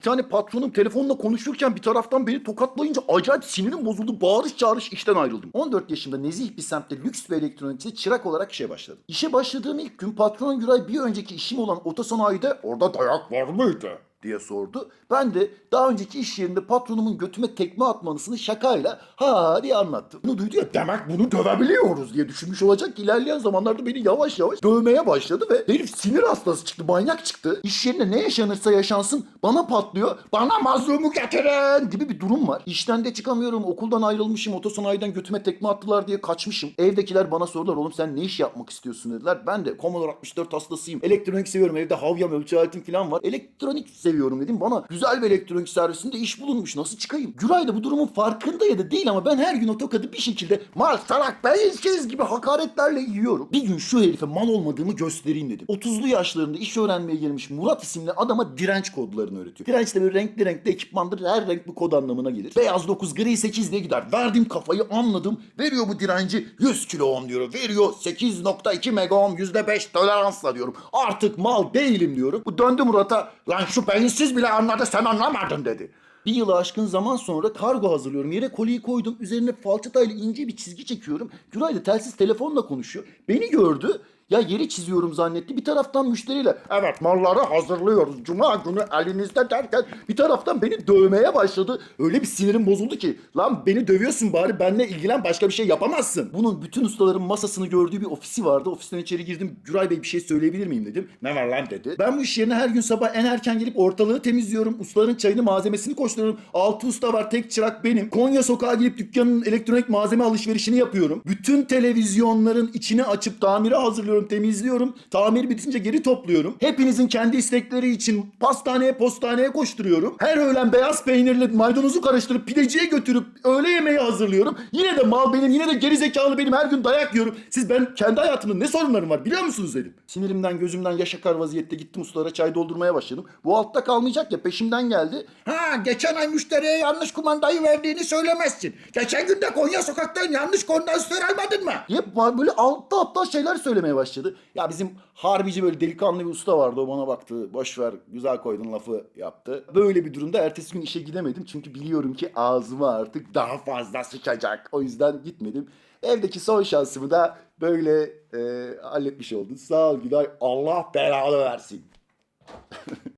Bir tane patronum telefonla konuşurken bir taraftan beni tokatlayınca acayip sinirim bozuldu. Bağırış çağırış işten ayrıldım. 14 yaşında nezih bir semtte lüks ve elektronikçide çırak olarak işe başladım. İşe başladığım ilk gün patron Güray bir önceki işim olan otosanayide orada dayak var mıydı? Diye sordu. Ben de daha önceki iş yerinde patronumun götüme tekme atmanısını şakayla ha diye anlattım. Bunu duydu ya demek bunu dövebiliyoruz diye düşünmüş olacak ki ilerleyen zamanlarda beni yavaş yavaş dövmeye başladı ve herif sinir hastası çıktı, manyak çıktı. İş yerinde ne yaşanırsa yaşansın bana patlıyor, bana mazlumu getirin gibi bir durum var. İşten de çıkamıyorum, okuldan ayrılmışım, otosanayiden götüme tekme attılar diye kaçmışım. Evdekiler bana sordular oğlum sen ne iş yapmak istiyorsun dediler. Ben de Commodore 64 hastasıyım. Elektronik seviyorum. Evde havyam, ölçü aletim falan var. Elektronik seviyorum dedim. Bana güzel bir elektronik servisinde iş bulunmuş. Nasıl çıkayım? Güray da bu durumun farkında ya da değil ama ben her gün o tokadı bir şekilde mal salak beyinsiz gibi hakaretlerle yiyorum. Bir gün şu herife mal olmadığımı göstereyim dedim. 30'lu yaşlarında iş öğrenmeye gelmiş Murat isimli adama direnç kodlarını öğretiyor. Direnç de böyle renkli renkli ekipmandır. Her renk bir kod anlamına gelir. Beyaz 9, gri 8 diye gider. Verdim kafayı anladım. Veriyor bu direnci 100 kilo ohm diyor. Veriyor 8.2 mega ohm %5 toleransla diyorum. Artık mal değilim diyorum. Bu döndü Murat'a. Lan şu beyinsiz bile anladı sen anlamadın dedi. Bir yılı aşkın zaman sonra kargo hazırlıyorum. Yere koliyi koydum. Üzerine falçatayla ince bir çizgi çekiyorum. Güray da telsiz telefonla konuşuyor. Beni gördü. Ya yeri çiziyorum zannetti. Bir taraftan müşteriyle evet malları hazırlıyoruz. Cuma günü elinizde derken bir taraftan beni dövmeye başladı. Öyle bir sinirim bozuldu ki. Lan beni dövüyorsun bari benimle ilgilen başka bir şey yapamazsın. Bunun bütün ustaların masasını gördüğü bir ofisi vardı. Ofisten içeri girdim. Güray Bey bir şey söyleyebilir miyim dedim. Ne var lan dedi. Ben bu iş yerine her gün sabah en erken gelip ortalığı temizliyorum. Ustaların çayını malzemesini koşturuyorum. Altı usta var tek çırak benim. Konya sokağa girip dükkanın elektronik malzeme alışverişini yapıyorum. Bütün televizyonların içini açıp tamire hazırlıyorum, temizliyorum. Tamir bitince geri topluyorum. Hepinizin kendi istekleri için pastaneye postaneye koşturuyorum. Her öğlen beyaz peynirle maydanozu karıştırıp pideciye götürüp öğle yemeği hazırlıyorum. Yine de mal benim, yine de geri zekalı benim her gün dayak yiyorum. Siz ben kendi hayatımın ne sorunlarım var biliyor musunuz dedim. Sinirimden gözümden yaş akar vaziyette gittim ustalara çay doldurmaya başladım. Bu altta kalmayacak ya peşimden geldi. Ha geçen ay müşteriye yanlış kumandayı verdiğini söylemezsin. Geçen gün de Konya sokaktan yanlış kondansatör almadın mı? Ba- böyle altta aptal şeyler söylemeye başladı. Ya bizim harbici böyle delikanlı bir usta vardı o bana baktı. Boş ver güzel koydun lafı yaptı. Böyle bir durumda ertesi gün işe gidemedim. Çünkü biliyorum ki ağzıma artık daha fazla sıçacak. O yüzden gitmedim. Evdeki son şansımı da böyle e, halletmiş oldum. Sağ ol Güday. Allah belanı versin.